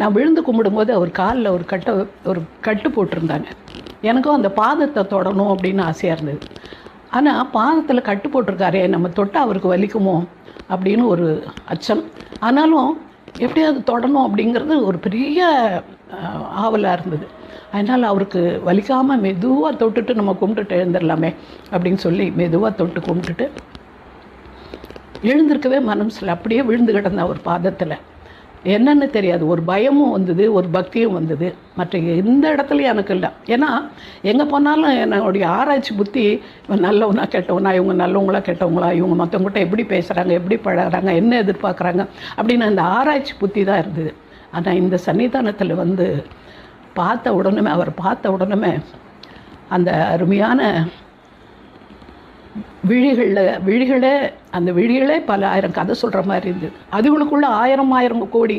நான் விழுந்து கும்பிடும்போது அவர் காலில் ஒரு கட்டை ஒரு கட்டு போட்டிருந்தாங்க. எனக்கும் அந்த பாதத்தை தொடணும் அப்படின்னு ஆசையாக இருந்தது. ஆனால் பாதத்தில் கட்டு போட்டிருக்காரே நம்ம தொட்டால் அவருக்கு வலிக்குமோ அப்படின்னு ஒரு அச்சம். ஆனாலும் எப்படியாவது தொடணும் அப்படிங்கிறது ஒரு பெரிய ஆவலாக இருந்தது. அதனால் அவருக்கு வலிக்காமல் மெதுவாக தொட்டுட்டு நம்ம கும்பிட்டுட்டு எழுந்துடலாமே அப்படின்னு சொல்லி மெதுவாக தொட்டு கும்பிட்டுட்டு எழுந்திருக்கவே மனசில் அப்படியே விழுந்து கிடந்த அவர் பாதத்தில். என்னன்னு தெரியாது. ஒரு பயமும் வந்தது ஒரு பக்தியும் வந்தது. மற்ற எந்த இடத்துலையும் எனக்கு இல்லை. ஏன்னா எங்கே போனாலும் என்னுடைய ஆராய்ச்சி புத்தி நல்லவனா கெட்டவனா இவங்க நல்லவங்களா கெட்டவங்களா இவங்க மற்றவங்ககிட்ட எப்படி பேசுகிறாங்க எப்படி பழகுறாங்க என்ன எதிர்பார்க்குறாங்க அப்படின்னு அந்த ஆராய்ச்சி புத்தி தான் இருந்தது. ஆனால் இந்த சன்னிதானத்தில் வந்து பார்த்த உடனே அவர் பார்த்த உடனே அந்த அருமையான விழிகளில் விழிகளே அந்த விழிகளே பல ஆயிரம் கதை சொல்கிற மாதிரி இருந்தது. அதுகளுக்குள்ள ஆயிரம் ஆயிரம் கோடி